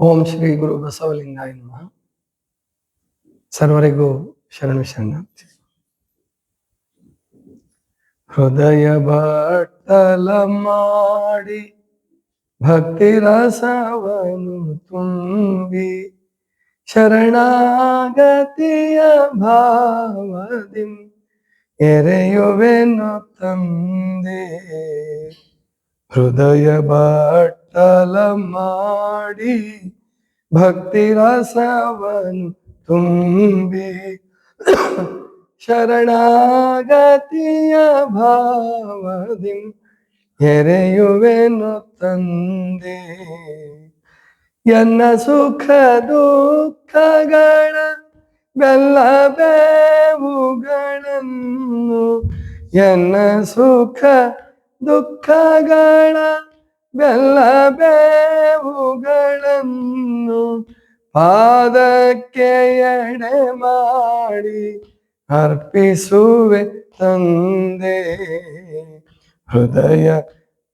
ಓಂ ಶ್ರೀ ಗುರು ಬಸವಲಿಂಗಾಯ ನಮಃ. ಸರ್ವರಿಗೂ ಶರಣ ಶರಣಾರ್ಥಿ. ಹೃದಯ ಬಟ್ಟಲ ಮಾಡಿ ಭಕ್ತಿ ರಸವನು ತುಂಬಿ ಶರಣಾಗತಿಯ ಭಾವದಿ ಎರೆಯುವೆನು ತಂದೆ. ಹೃದಯ ಬಟ್ಟಲ ಮಾಡಿ ಭಕ್ತಿ ರಸವನು ತುಂಬಿ ಶರಣಾಗತಿಯ ಭಾವದಿ ಎರೆಯುವೆನು ತಂದೆ. ಎನ್ನ ಸುಖ ದುಃಖಗಳ ಬೆಲ್ಲ ಬೇವುಗಳನ್ನು ಎನ್ನ ಸುಖ ದುಃಖಗಳ ಬೆಲ್ಲ ಬೇವುಗಳನ್ನು ಪಾದಕ್ಕೆ ಎಡೆ ಮಾಡಿ ಅರ್ಪಿಸುವೆ ತಂದೆ ಹೃದಯ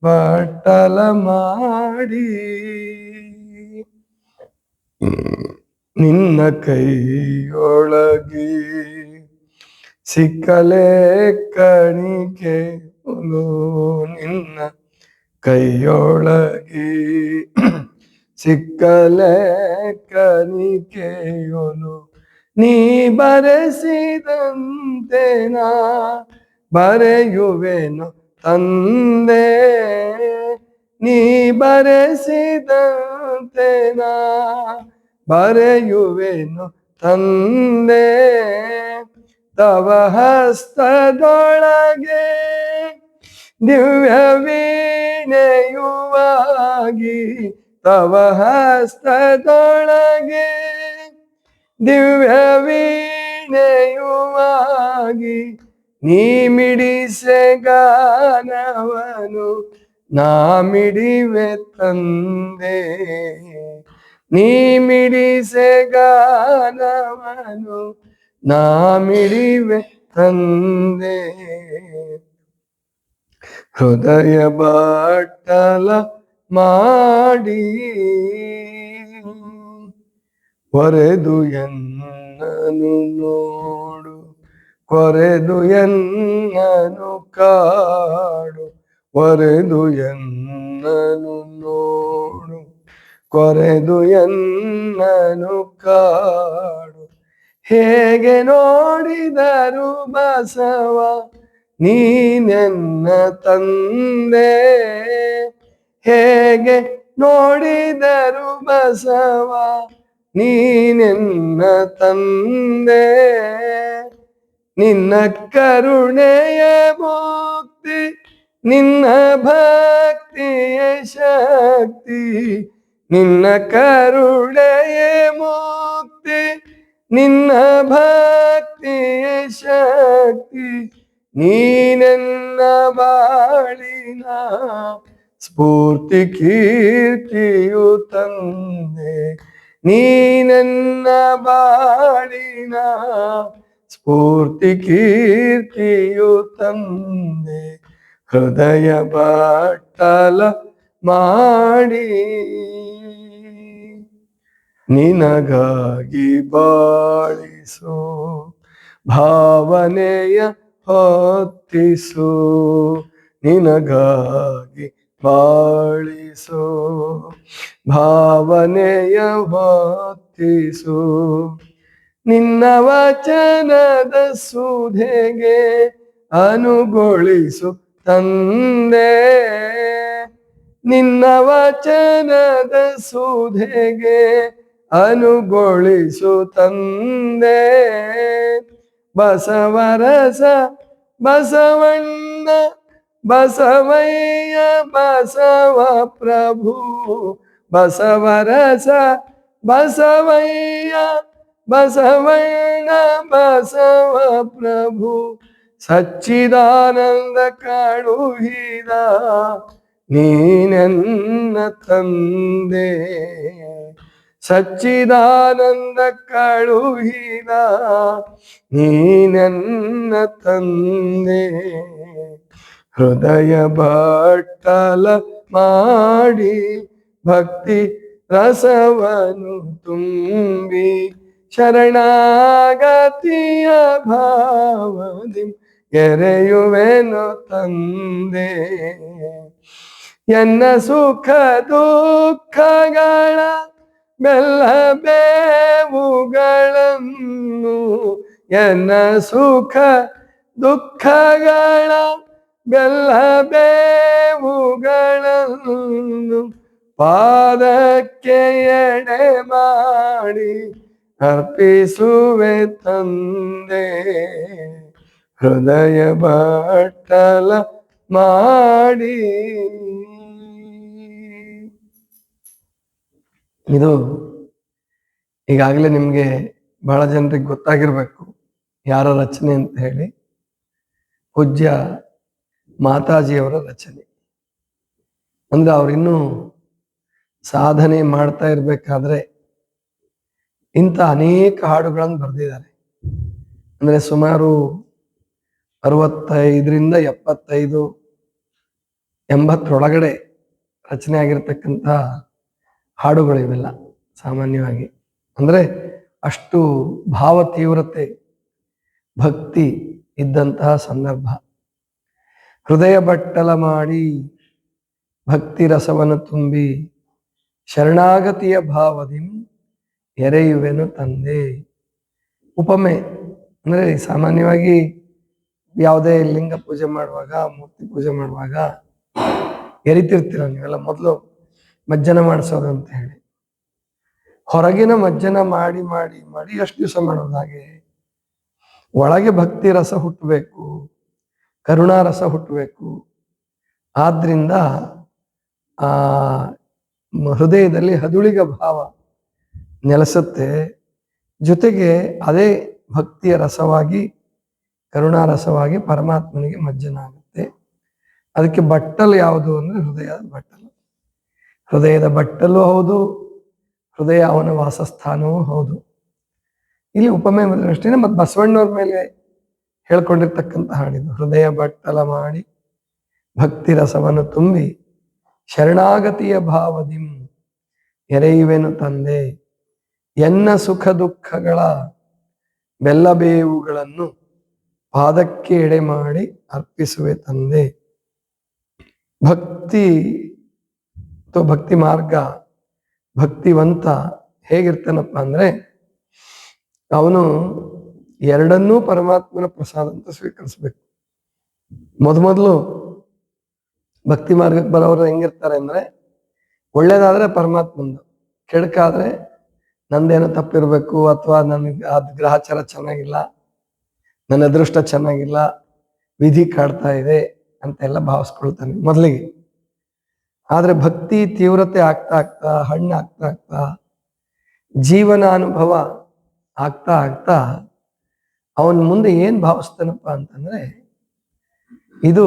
ಬಟ್ಟಲ ಮಾಡಿ ನಿನ್ನ ಕೈಯೊಳಗೆ ಸಿಕ್ಕಲೆ ಕಣಿಕೆ ಒಲು ನಿನ್ನ ಕೈಯೊಳಗೆ ಸಿಕ್ಕಲೆ ಕನಿಕೆಯೊಲು ನೀ ಬರೆಸಿದಂತೆ ನಾ ಬರೆಯುವೆನು ತಂದೆ. ನೀ ಬರೆಸಿದಂತೆ ನಾ ಬರೆಯುವೆನು ತಂದೆ. ತವ ಹಸ್ತದೊಳಗೆ ದಿವ್ಯ ವೀಣೆಯುವಾಗಿ ತವ ಹಸ್ತದೊಳಗೆ. ದಿವ್ಯ ವೀಣೆಯುವಾಗಿ ನೀ ಮಿಡಿಸೆ ಗಾನವನು ನಾ ಮಿಡಿವೆ ತಂದೆ. ನೀ ಮಿಡಿಸೆ ಗಾನವನು ನಾ ಮಿಡಿವೆ ತಂದೆ. ಹೃದಯ ಬಟ್ಟಲ ಮಾಡಿ ಕೊರೆದು ಎನ್ನನು ನೋಡು, ಕೊರೆದು ಎನ್ನನು ಕಾಡು ಒರೆದು ಎನ್ನನು ನೋಡು, ಕೊರೆದು ಎನ್ನನು ಕಾಡು. ಹೇಗೆ ನೋಡಿದರು ಬಸವ ನೀನೆನ್ನ ತಂದೆ. ಹೇಗೆ ನೋಡಿದರು ಬಸವ? ನೀನೆನ್ನ ತಂದೆ. ನಿನ್ನ ಕರುಣೆಯ ಮುಕ್ತಿ, ನಿನ್ನ ಭಕ್ತಿಯ ಶಕ್ತಿ, ನಿನ್ನ ಕರುಣೆಯ ಮುಕ್ತಿ, ನಿನ್ನ ಭಕ್ತಿಯ ಶಕ್ತಿ. ನೀನೆನ್ನ ಬಾಳಿನ ಸ್ಫೂರ್ತಿ ಕೀರ್ತಿಯು ತಂದೆ. ನೀನೆನ್ನ ಬಾಳಿನ ಸ್ಫೂರ್ತಿ ಕೀರ್ತಿಯು ತಂದೆ. ಹೃದಯ ಬಟ್ಟಲ ಮಾಡಿ. ನಿನಗಾಗಿ ಬಾಳಿಸೋ ಭಾವನೆಯ ಹೊತ್ತಿಸು, ನಿನಗಾಗಿ ಬಾಳಿಸು ಭಾವನೆಯ ಹೊತ್ತಿಸು, ನಿನ್ನ ವಚನದ ಸುಧೆಗೆ ಅನುಗೊಳಿಸು ತಂದೆ. ನಿನ್ನ ವಚನದ ಸುಧೆಗೆ ಅನುಗೊಳಿಸು ತಂದೆ. ಬಸವರಸ ಬಸವಣ್ಣ ಬಸವಯ್ಯ ಬಸವ ಪ್ರಭು ಬಸವರಸ ಬಸವಯ್ಯ ಬಸವಣ್ಣ ಬಸವ ಪ್ರಭು ಸಚ್ಚಿದಾನಂದ ಕಳುಹಿದ ನೀನೆನ್ನ ತಂದೆ ಸಚ್ಚಿದಾನಂದ ಕಳುಹಿದ ನೀನೆನ್ನ ತಂದೆ. ಹೃದಯ ಬಟ್ಟಲ ಮಾಡಿ ಭಕ್ತಿ ರಸವನು ತುಂಬಿ ಶರಣಾಗತಿಯ ಭಾವದಿ ಎರೆಯುವೆನು ತಂದೆ. ಎನ್ನ ಸುಖ ದುಃಖಗಳ ಬೆಲ್ಲ ಬೇವುಗಳನ್ನು ಎನ್ನ ಸುಖ ದುಃಖಗಳ ಬೆಲ್ಲ ಬೇವುಗಳನ್ನು ಪಾದಕ್ಕೆ ಎಡೆ ಮಾಡಿ ಅರ್ಪಿಸುವೆ ತಂದೆ ಹೃದಯ ಬಟ್ಟಲ ಮಾಡಿ ಇದು ಈಗಾಗಲೇ ನಿಮಗೆ ಬಹಳ ಜನರಿಗೆ ಗೊತ್ತಾಗಿರಬೇಕು ಯಾರ ರಚನೆ ಅಂತ ಹೇಳಿ. ಪೂಜ್ಯ ಮಾತಾಜಿಯವರ ರಚನೆ. ಅಂದ್ರೆ ಅವರಿನ್ನೂ ಸಾಧನೆ ಮಾಡ್ತಾ ಇರಬೇಕಾದ್ರೆ ಇಂಥ ಅನೇಕ ಹಾಡುಗಳನ್ನು ಬರೆದಿದ್ದಾರೆ. ಅಂದ್ರೆ ಸುಮಾರು ಅರವತ್ತೈದರಿಂದ ಎಪ್ಪತ್ತೈದು, ಎಂಬತ್ತರೊಳಗಡೆ ರಚನೆ ಆಗಿರ್ತಕ್ಕಂಥ ಹಾಡುಗಳು ಇವೆಲ್ಲ ಸಾಮಾನ್ಯವಾಗಿ. ಅಂದರೆ ಅಷ್ಟು ಭಾವ ತೀವ್ರತೆ, ಭಕ್ತಿ ಇದ್ದಂತಹ ಸಂದರ್ಭ. ಹೃದಯ ಬಟ್ಟಲ ಮಾಡಿ ಭಕ್ತಿ ರಸವನ್ನು ತುಂಬಿ ಶರಣಾಗತಿಯ ಭಾವದಿಂ ಎರೆಯುವೆನು ತಂದೆ. ಉಪಮೆ, ಅಂದರೆ ಸಾಮಾನ್ಯವಾಗಿ ಯಾವುದೇ ಲಿಂಗ ಪೂಜೆ ಮಾಡುವಾಗ, ಮೂರ್ತಿ ಪೂಜೆ ಮಾಡುವಾಗ ಎರಿತಿರ್ತೀರ ನೀವೆಲ್ಲ ಮೊದಲು ಮಜ್ಜನ ಮಾಡಿಸೋದು ಅಂತ ಹೇಳಿ. ಹೊರಗಿನ ಮಜ್ಜನ ಮಾಡಿ ಮಾಡಿ ಮಾಡಿ ಎಷ್ಟು ದಿವಸ ಮಾಡೋದು ಹಾಗೆ? ಒಳಗೆ ಭಕ್ತಿ ರಸ ಹುಟ್ಟಬೇಕು, ಕರುಣಾ ರಸ ಹುಟ್ಟಬೇಕು. ಆದ್ರಿಂದ ಆ ಹೃದಯದಲ್ಲಿ ಹದುಳಿಗ ಭಾವ ನೆಲೆಸುತ್ತೆ. ಜೊತೆಗೆ ಅದೇ ಭಕ್ತಿಯ ರಸವಾಗಿ, ಕರುಣಾ ರಸವಾಗಿ ಪರಮಾತ್ಮನಿಗೆ ಮಜ್ಜನ ಆಗುತ್ತೆ. ಅದಕ್ಕೆ ಬಟ್ಟಲು ಯಾವುದು ಅಂದ್ರೆ ಹೃದಯದ ಬಟ್ಟಲು. ಹೃದಯದ ಬಟ್ಟಲೂ ಹೌದು, ಹೃದಯ ಅವನ ವಾಸಸ್ಥಾನವೂ ಹೌದು. ಇಲ್ಲಿ ಉಪಮೆ ಅಷ್ಟೇ ಮತ್ತು ಬಸವಣ್ಣವ್ರ ಮೇಲೆ ಹೇಳ್ಕೊಂಡಿರ್ತಕ್ಕಂಥ ಹಾಡಿದು, ಹೃದಯ ಬಟ್ಟಲ ಮಾಡಿ, ಭಕ್ತಿ ರಸವನ್ನು ತುಂಬಿ, ಶರಣಾಗತಿಯ ಭಾವದಿಂ ಎರೆಯುವೆನು ತಂದೆ, ಎನ್ನ ಸುಖ ದುಃಖಗಳ ಬೆಲ್ಲಬೇವುಗಳನ್ನು ಪಾದಕ್ಕೆ ಎಡೆ ಮಾಡಿ ಅರ್ಪಿಸುವೆ ತಂದೆ. ಭಕ್ತಿ ಅಥವಾ ಭಕ್ತಿ ಮಾರ್ಗ, ಭಕ್ತಿವಂತ ಹೇಗಿರ್ತಾನಪ್ಪ ಅಂದ್ರೆ ಅವನು ಎರಡನ್ನೂ ಪರಮಾತ್ಮನ ಪ್ರಸಾದ ಅಂತ ಸ್ವೀಕರಿಸ್ಬೇಕು. ಮೊದಮೊದಲು ಭಕ್ತಿ ಮಾರ್ಗಕ್ಕೆ ಬರೋರು ಹೆಂಗಿರ್ತಾರೆ ಅಂದ್ರೆ ಒಳ್ಳೇದಾದ್ರೆ ಪರಮಾತ್ಮಂದು, ಕೆಡಕಾದ್ರೆ ನಂದೇನೋ ತಪ್ಪಿರ್ಬೇಕು ಅಥವಾ ನನಗೆ ಅದ್ ಗ್ರಹಚಾರ ಚೆನ್ನಾಗಿಲ್ಲ, ನನ್ನ ಅದೃಷ್ಟ ಚೆನ್ನಾಗಿಲ್ಲ, ವಿಧಿ ಕಾಡ್ತಾ ಇದೆ ಅಂತೆಲ್ಲ ಭಾವಿಸ್ಕೊಳ್ತಾನೆ ಮೊದಲಿಗೆ. ಆದ್ರೆ ಭಕ್ತಿ ತೀವ್ರತೆ ಆಗ್ತಾ ಆಗ್ತಾ, ಹಣ್ಣು ಆಗ್ತಾ ಆಗ್ತಾ, ಜೀವನ ಅನುಭವ ಆಗ್ತಾ ಆಗ್ತಾ, ಅವನ್ ಮುಂದೆ ಏನ್ ಭಾವಿಸ್ತಾನಪ್ಪ ಅಂತಂದ್ರೆ, ಇದು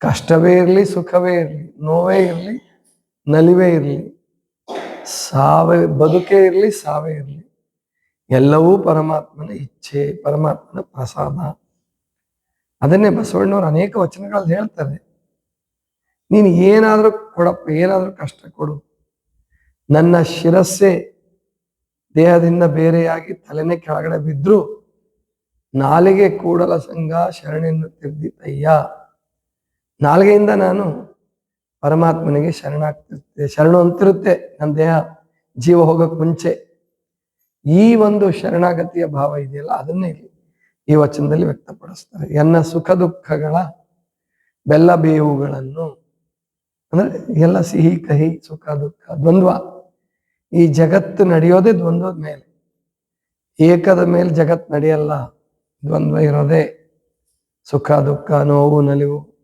ಕಷ್ಟವೇ ಇರಲಿ, ಸುಖವೇ ಇರಲಿ, ನೋವೇ ಇರಲಿ, ನಲಿವೇ ಇರಲಿ, ಸಾವೇ, ಬದುಕೇ ಇರಲಿ, ಸಾವೇ ಇರಲಿ, ಎಲ್ಲವೂ ಪರಮಾತ್ಮನ ಇಚ್ಛೆ, ಪರಮಾತ್ಮನ ಪ್ರಸಾದ. ಅದನ್ನೇ ಬಸವಣ್ಣವ್ರು ಅನೇಕ ವಚನಗಳಲ್ಲಿ ಹೇಳ್ತಾರೆ. ನೀನು ಏನಾದರೂ ಕೊಡಪ್ಪ ಏನಾದರೂ ಕಷ್ಟ ಕೊಡು. ನನ್ನ ಶಿರಸ್ಸೆ ದೇಹದಿಂದ ಬೇರೆಯಾಗಿ ತಲೆನೇ ಕೆಳಗಡೆ ಬಿದ್ದರೂ ನಾಲಿಗೆ ಕೂಡಲ ಸಂಘ ಶರಣೆಯನ್ನು ತಿರ್ದಿತಯ್ಯ. ನಾಲಿಗೆಯಿಂದ ನಾನು ಪರಮಾತ್ಮನಿಗೆ ಶರಣಾಗ್ತಿರ್ತೆ ಶರಣು ಅಂತಿರುತ್ತೆ ನನ್ನ ದೇಹ, ಜೀವ ಹೋಗೋಕ್ಕೆ ಮುಂಚೆ. ಈ ಒಂದು ಶರಣಾಗತಿಯ ಭಾವ ಇದೆಯಲ್ಲ, ಅದನ್ನೇ ಈ ವಚನದಲ್ಲಿ ವ್ಯಕ್ತಪಡಿಸ್ತಾರೆ. ಎನ್ನ ಸುಖ ದುಃಖಗಳ ಬೆಲ್ಲ ಬೇವುಗಳನ್ನು ಅಂದ್ರೆ ಎಲ್ಲ ಸಿಹಿ, ಕಹಿ, ಸುಖ, ದುಃಖ, ದ್ವಂದ್ವ. ಈ ಜಗತ್ತು ನಡೆಯೋದೇ ದ್ವಂದ್ವದ ಮೇಲೆ. ಏಕದ ಮೇಲೆ ಜಗತ್ ನಡೆಯಲ್ಲ, ದ್ವಂದ್ವ ಇರೋದೇ ಸುಖ, ದುಃಖ, ನೋವು, ನಲಿವು,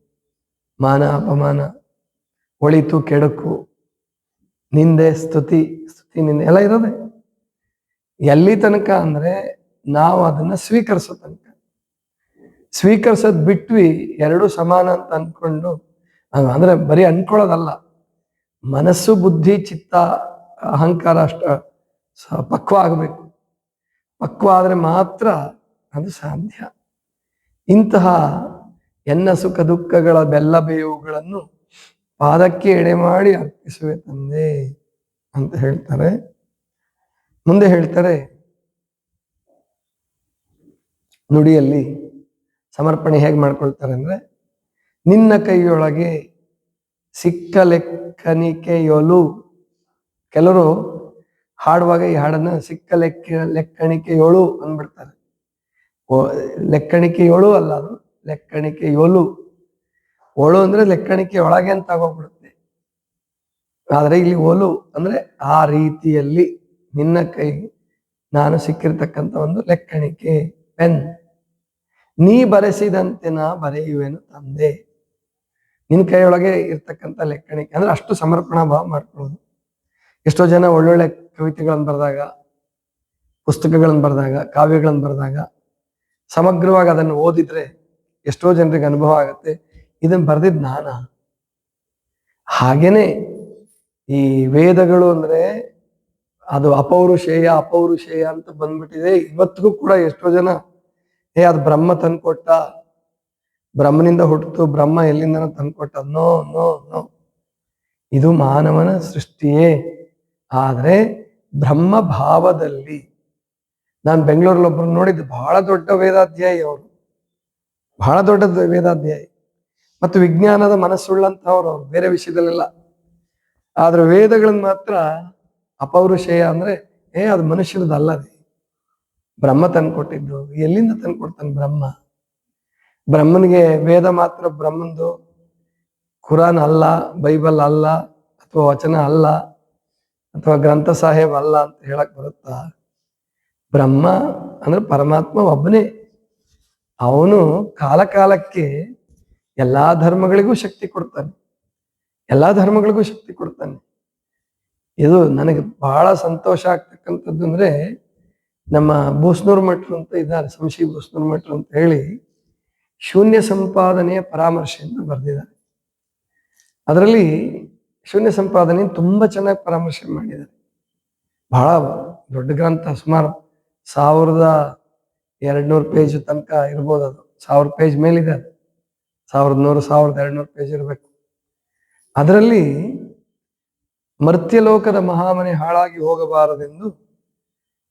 ಮಾನ, ಅಪಮಾನ, ಒಳಿತು, ಕೆಡುಕು, ನಿಂದೆ, ಸ್ತುತಿ ಸ್ತುತಿ, ನಿಂದೆ, ಎಲ್ಲ ಇರೋದೆ. ಎಲ್ಲಿ ತನಕ ಅಂದ್ರೆ ನಾವು ಅದನ್ನ ಸ್ವೀಕರಿಸೋ ತನಕ. ಸ್ವೀಕರಿಸೋದ್ ಬಿಟ್ವಿ, ಎರಡು ಸಮಾನ ಅಂತ ಅನ್ಕೊಂಡು ಅಂದ್ರೆ ಬರೀ ಅನ್ಕೊಳ್ಳೋದಲ್ಲ. ಮನಸ್ಸು, ಬುದ್ಧಿ, ಚಿತ್ತ, ಅಹಂಕಾರ ಅಷ್ಟ ಪಕ್ವ ಆಗಬೇಕು. ಪಕ್ವ ಆದರೆ ಮಾತ್ರ ಅದು ಸಾಧ್ಯ. ಇಂತಹ ಎನ್ನ ಸುಖ ದುಃಖಗಳ ಬೆಲ್ಲ ಬೇವುಗಳನ್ನು ಪಾದಕ್ಕೆ ಎಡೆ ಮಾಡಿ ಅರ್ಪಿಸುವೆ ತಂದೆ ಅಂತ ಹೇಳ್ತಾರೆ. ಮುಂದೆ ಹೇಳ್ತಾರೆ, ನುಡಿಯಲ್ಲಿ ಸಮರ್ಪಣೆ ಹೇಗೆ ಮಾಡ್ಕೊಳ್ತಾರೆ ಅಂದ್ರೆ ನಿನ್ನ ಕೈಯೊಳಗೆ ಸಿಕ್ಕ ಲೆಕ್ಕಣಿಕೆಯೊಲು ಕೆಲವರು ಹಾಡುವಾಗ ಈ ಹಾಡನ್ನ ಸಿಕ್ಕ ಲೆಕ್ಕ ಲೆಕ್ಕಣಿಕೆಯೊಳು ಅಂದ್ಬಿಡ್ತಾರೆ. ಲೆಕ್ಕಣಿಕೆಯೊಳು ಅಲ್ಲ ಅದು, ಲೆಕ್ಕಣಿಕೆಯೊಲು. ಒಳು ಅಂದ್ರೆ ಲೆಕ್ಕಣಿಕೆ ಒಳಗೆ ಅಂತ ಆಗೋಗ್ಬಿಡುತ್ತೆ. ಆದ್ರೆ ಇಲ್ಲಿ ಒಲು ಅಂದ್ರೆ ಆ ರೀತಿಯಲ್ಲಿ ನಿನ್ನ ಕೈ, ನಾನು ಸಿಕ್ಕಿರ್ತಕ್ಕಂಥ ಒಂದು ಲೆಕ್ಕಣಿಕೆ ಪೆನ್. ನೀ ಬರೆಸಿದಂತೆ ನಾ ಬರೆಯುವೆನು ತಂದೆ. ನಿನ್ನ ಕೈಯೊಳಗೆ ಇರ್ತಕ್ಕಂಥ ಲೆಕ್ಕಣಿಕೆ ಅಂದ್ರೆ ಅಷ್ಟು ಸಮರ್ಪಣಾ ಭಾವ ಮಾಡ್ಕೊಳ್ಳೋದು. ಎಷ್ಟೋ ಜನ ಒಳ್ಳೊಳ್ಳೆ ಕವಿತೆಗಳನ್ನು ಬರೆದಾಗ ಪುಸ್ತಕಗಳನ್ನು ಬರೆದಾಗ ಕಾವ್ಯಗಳನ್ನು ಬರೆದಾಗ, ಸಮಗ್ರವಾಗಿ ಅದನ್ನು ಓದಿದ್ರೆ ಎಷ್ಟೋ ಜನರಿಗೆ ಅನುಭವ ಆಗುತ್ತೆ. ಇದನ್ನ ಬರೆದಿದ್ ನಾನ. ಹಾಗೇನೆ ಈ ವೇದಗಳು ಅಂದ್ರೆ ಅದು ಅಪೌರುಷೇಯ ಅಪೌರುಷೇಯ ಅಂತ ಬಂದ್ಬಿಟ್ಟಿದೆ. ಇವತ್ತಿಗೂ ಕೂಡ ಎಷ್ಟೋ ಜನ, ಏ, ಅದು ಬ್ರಹ್ಮ ತಂದ್ಕೊಟ್ಟ ಬ್ರಹ್ಮನಿಂದ ಹುಟ್ಟಿತು, ಬ್ರಹ್ಮ ಎಲ್ಲಿಂದ ತಂದ್ಕೊಟ್ಟ. ನೋ ನೋ ನೋ ಇದು ಮಾನವನ ಸೃಷ್ಟಿಯೇ. ಆದರೆ ಬ್ರಹ್ಮ ಭಾವದಲ್ಲಿ, ನಾನು ಬೆಂಗಳೂರಲ್ಲಿ ಒಬ್ಬರು ನೋಡಿದ್ದು ಬಹಳ ದೊಡ್ಡ ವೇದಾಧ್ಯಾಯಿ ಅವರು. ಬಹಳ ದೊಡ್ಡ ವೇದಾಧ್ಯಾಯಿ. ಮತ್ತು ವಿಜ್ಞಾನದ ಮನಸ್ಸುಳ್ಳಂಥವ್ರು ಅವ್ರು, ಬೇರೆ ವಿಷಯದಲ್ಲೆಲ್ಲ. ಆದ್ರೆ ವೇದಗಳನ್ನ ಮಾತ್ರ ಅಪೌರುಷೇಯ ಅಂದ್ರೆ, ಏ, ಅದು ಮನುಷ್ಯರದಲ್ಲದೆ ಬ್ರಹ್ಮ ತಂದ್ಕೊಟ್ಟಿದ್ದು, ಎಲ್ಲಿಂದ ತಂದ್ಕೊಡ್ತಾನೆ ಬ್ರಹ್ಮ? ಬ್ರಹ್ಮನಿಗೆ ವೇದ ಮಾತ್ರ ಬ್ರಹ್ಮಂದು, ಕುರಾನ್ ಅಲ್ಲ, ಬೈಬಲ್ ಅಲ್ಲ, ಅಥವಾ ವಚನ ಅಲ್ಲ, ಅಥವಾ ಗ್ರಂಥ ಸಾಹೇಬ್ ಅಲ್ಲ ಅಂತ ಹೇಳಕ್ ಬರುತ್ತಾ? ಬ್ರಹ್ಮ ಅಂದ್ರೆ ಪರಮಾತ್ಮ ಒಬ್ಬನೇ. ಅವನು ಕಾಲಕಾಲಕ್ಕೆ ಎಲ್ಲಾ ಧರ್ಮಗಳಿಗೂ ಶಕ್ತಿ ಕೊಡ್ತಾನೆ. ಎಲ್ಲಾ ಧರ್ಮಗಳಿಗೂ ಶಕ್ತಿ ಕೊಡ್ತಾನೆ. ಇದು ನನಗೆ ಬಹಳ ಸಂತೋಷ ಆಗ್ತಕ್ಕಂಥದ್ದು ಅಂದ್ರೆ ನಮ್ಮ ಬೂಸ್ನೂರ್ ಮಠರು ಅಂತ ಇದ್ದಾರೆ, ಸಂಶಿ ಬೂಸ್ನೂರ್ ಮಠರು ಅಂತ ಹೇಳಿ ಶೂನ್ಯ ಸಂಪಾದನೆಯ ಪರಾಮರ್ಶೆ ಅಂತ ಬರೆದಿದ್ದಾರೆ. ಅದರಲ್ಲಿ ಶೂನ್ಯ ಸಂಪಾದನೆ ತುಂಬ ಚೆನ್ನಾಗಿ ಪರಾಮರ್ಶೆ ಮಾಡಿದ್ದಾರೆ. ಬಹಳ ದೊಡ್ಡ ಗ್ರಂಥ, ಸುಮಾರು ಸಾವಿರದ ಎರಡ್ನೂರು ಪೇಜ್ ತನಕ ಇರ್ಬೋದು ಅದು. ಸಾವಿರ ಪೇಜ್ ಮೇಲಿದೆ ಅದು. ಸಾವಿರದ ನೂರು ಸಾವಿರದ ಎರಡ್ನೂರು ಪೇಜ್ ಇರಬೇಕು. ಅದರಲ್ಲಿ ಮರ್ತ್ಯಲೋಕದ ಮಹಾಮನೆ ಹಾಳಾಗಿ ಹೋಗಬಾರದೆಂದು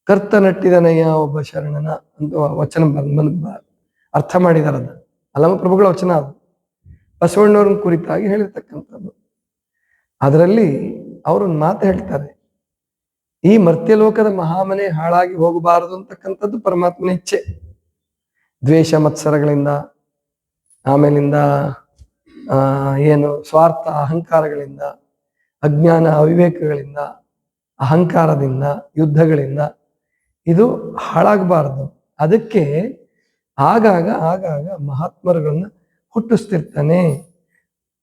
ಕರ್ತ ನಟ್ಟಿದನಯ್ಯ ಒಬ್ಬ ಶರಣನ ಅಂತ ವಚನ ಬಂದ್ ಬಂದ್ ಅರ್ಥ ಮಾಡಿದಾರದು ಅಲ್ಲಮ ಪ್ರಭುಗಳ ವಚನ ಅದು. ಬಸವಣ್ಣವ್ರನ್ನ ಕುರಿತಾಗಿ ಹೇಳಿರ್ತಕ್ಕಂಥದ್ದು. ಅದರಲ್ಲಿ ಅವರೊಂದು ಮಾತು ಹೇಳ್ತಾರೆ. ಈ ಮರ್ತ್ಯಲೋಕದ ಮಹಾಮನೆ ಹಾಳಾಗಿ ಹೋಗಬಾರದು ಅಂತಕ್ಕಂಥದ್ದು ಪರಮಾತ್ಮನ ಇಚ್ಛೆ. ದ್ವೇಷ ಮತ್ಸರಗಳಿಂದ, ಆಮೇಲಿಂದ ಏನು ಸ್ವಾರ್ಥ ಅಹಂಕಾರಗಳಿಂದ, ಅಜ್ಞಾನ ಅವಿವೇಕಗಳಿಂದ, ಅಹಂಕಾರದಿಂದ, ಯುದ್ಧಗಳಿಂದ, ಇದು ಹಾಳಾಗಬಾರದು. ಅದಕ್ಕೆ ಆಗಾಗ ಆಗಾಗ ಮಹಾತ್ಮರುಗಳನ್ನ ಹುಟ್ಟಿಸ್ತಿರ್ತಾನೆ.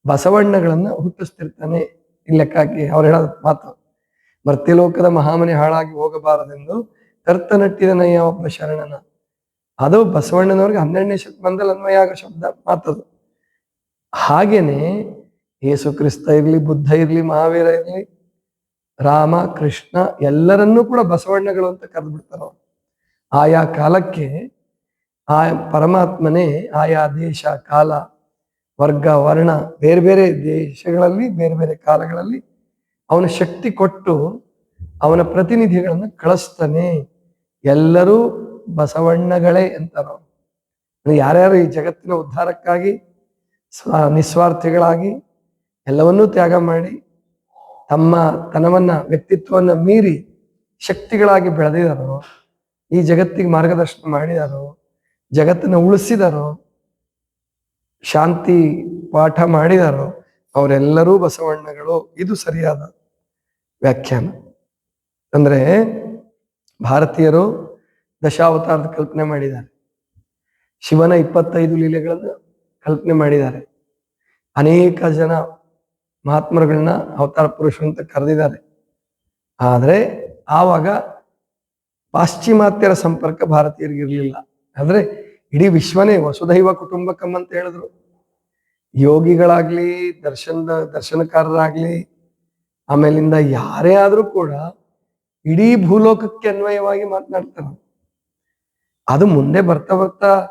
ಬಸವಣ್ಣಗಳನ್ನ ಹುಟ್ಟಿಸ್ತಿರ್ತಾನೆ. ಈ ಲೆಕ್ಕಾಕಿ ಅವ್ರು ಹೇಳೋದ್ ಮಾತು. ಮರ್ತ್ಯಲೋಕದ ಮಹಾಮನೆ ಹಾಳಾಗಿ ಹೋಗಬಾರದೆಂದು ಕರ್ತನಟ್ಟಿದನಯ್ಯ ಒಬ್ಬ ಶರಣನ. ಅದು ಬಸವಣ್ಣನವ್ರಿಗೆ ಹನ್ನೆರಡನೇ ಶತಮಾನದಲ್ಲಿ ಅನ್ವಯ ಆಗೋ ಶಬ್ದ ಮಾತದು. ಹಾಗೇನೆ ಯೇಸು ಕ್ರಿಸ್ತ ಇರಲಿ, ಬುದ್ಧ ಇರಲಿ, ಮಹಾವೀರ ಇರಲಿ, ರಾಮ, ಕೃಷ್ಣ ಎಲ್ಲರನ್ನೂ ಕೂಡ ಬಸವಣ್ಣಗಳು ಅಂತ ಕರೆದು ಬಿಡ್ತಾರ ಆಯಾ ಕಾಲಕ್ಕೆ ಆ ಪರಮಾತ್ಮನೇ ಆಯಾ ದೇಶ, ಕಾಲ, ವರ್ಗ, ವರ್ಣ, ಬೇರೆ ಬೇರೆ ದೇಶಗಳಲ್ಲಿ, ಬೇರೆ ಬೇರೆ ಕಾಲಗಳಲ್ಲಿ ಅವನ ಶಕ್ತಿ ಕೊಟ್ಟು ಅವನ ಪ್ರತಿನಿಧಿಗಳನ್ನು ಕಳಿಸ್ತಾನೆ ಎಲ್ಲರೂ ಬಸವಣ್ಣಗಳೇ ಅಂತಾರ. ಯಾರ್ಯಾರು ಈ ಜಗತ್ತಿನ ಉದ್ಧಾರಕ್ಕಾಗಿ, ಸ್ವ, ನಿಸ್ವಾರ್ಥಿಗಳಾಗಿ ಎಲ್ಲವನ್ನೂ ತ್ಯಾಗ ಮಾಡಿ ತಮ್ಮ ತನವನ್ನ, ವ್ಯಕ್ತಿತ್ವವನ್ನು ಮೀರಿ ಶಕ್ತಿಗಳಾಗಿ ಬೆಳೆದಿದಾರೋ ಈ ಜಗತ್ತಿಗೆ ಮಾರ್ಗದರ್ಶನ ಮಾಡಿದಾರೋ ಜಗತ್ತನ್ನ ಉಳಿಸಿದಾರೋ, ಶಾಂತಿ ಪಾಠ ಮಾಡಿದಾರೋ, ಅವರೆಲ್ಲರೂ ಬಸವಣ್ಣಗಳು. ಇದು ಸರಿಯಾದ ವ್ಯಾಖ್ಯಾನ. ಅಂದ್ರೆ ಭಾರತೀಯರು ದಶಾವತಾರದ ಕಲ್ಪನೆ ಮಾಡಿದ್ದಾರೆ. ಶಿವನ ಇಪ್ಪತ್ತೈದು ಲೀಲೆಗಳನ್ನು ಕಲ್ಪನೆ ಮಾಡಿದ್ದಾರೆ. ಅನೇಕ ಜನ ಮಹಾತ್ಮರುಗಳನ್ನ ಅವತಾರ ಪುರುಷರು ಅಂತ ಕರೆದಿದ್ದಾರೆ. ಆದ್ರೆ ಆವಾಗ ಪಾಶ್ಚಿಮಾತ್ಯರ ಸಂಪರ್ಕ ಭಾರತೀಯರಿಗೆ ಆದ್ರೆ ಇಡೀ ವಿಶ್ವನೇ ವಸುದೈವ ಕುಟುಂಬಕಂ ಅಂತ ಹೇಳಿದ್ರು. ಯೋಗಿಗಳಾಗ್ಲಿ ದರ್ಶನದ ದರ್ಶನಕಾರರಾಗ್ಲಿ, ಆಮೇಲಿಂದ ಯಾರೇ ಆದ್ರೂ ಕೂಡ ಇಡೀ ಭೂಲೋಕಕ್ಕೆ ಅನ್ವಯವಾಗಿ ಮಾತನಾಡ್ತಾರೆ. ಅದು ಮುಂದೆ ಬರ್ತಾ ಬರ್ತಾ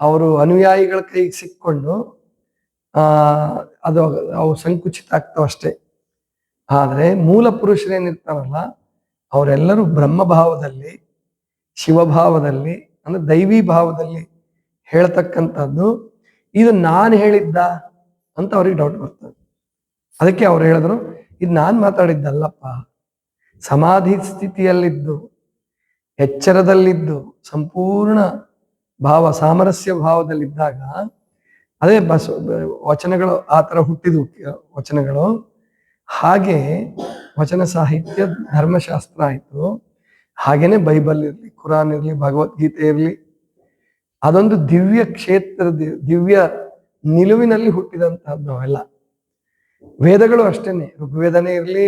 ಅವರು ಅನುಯಾಯಿಗಳ ಕೈಗೆ ಸಿಕ್ಕೊಂಡು, ಆ, ಅದು ಅವು ಸಂಕುಚಿತ ಆಗ್ತಾವಷ್ಟೇ ಆದರೆ ಮೂಲ ಪುರುಷರೇನಿರ್ತಾರಲ್ಲ, ಅವರೆಲ್ಲರೂ ಬ್ರಹ್ಮಭಾವದಲ್ಲಿ, ಶಿವಭಾವದಲ್ಲಿ ಅಂದ್ರೆ ದೈವಿ ಭಾವದಲ್ಲಿ ಹೇಳ್ತಕ್ಕಂಥದ್ದು. ಇದು ನಾನು ಹೇಳಿದ್ದ ಅಂತ ಅವ್ರಿಗೆ ಡೌಟ್ ಬರ್ತದೆ. ಅದಕ್ಕೆ ಅವ್ರು ಹೇಳಿದ್ರು, ಇದು ನಾನು ಮಾತಾಡಿದ್ದಲ್ಲಪ್ಪ. ಸಮಾಧಿ ಸ್ಥಿತಿಯಲ್ಲಿದ್ದು, ಎಚ್ಚರದಲ್ಲಿದ್ದು, ಸಂಪೂರ್ಣ ಭಾವ, ಸಾಮರಸ್ಯ ಭಾವದಲ್ಲಿದ್ದಾಗ, ಅದೇ ಬಸ್, ವಚನಗಳು ಆ ಥರ ಹುಟ್ಟಿದ್ವು ವಚನಗಳು. ಹಾಗೆ ವಚನ ಸಾಹಿತ್ಯ, ಧರ್ಮಶಾಸ್ತ್ರ ಆಯಿತು. ಹಾಗೇನೆ ಬೈಬಲ್ ಇರಲಿ, ಕುರಾನ್ ಇರಲಿ, ಭಗವದ್ಗೀತೆ ಇರಲಿ, ಅದೊಂದು ದಿವ್ಯ ಕ್ಷೇತ್ರ ದಿವ್ಯ ನಿಲುವಿನಲ್ಲಿ ಹುಟ್ಟಿದಂತಹದ್ದು ಅವೆಲ್ಲ. ವೇದಗಳು ಅಷ್ಟೇನೆ. ಋಗ್ವೇದನೆ ಇರಲಿ,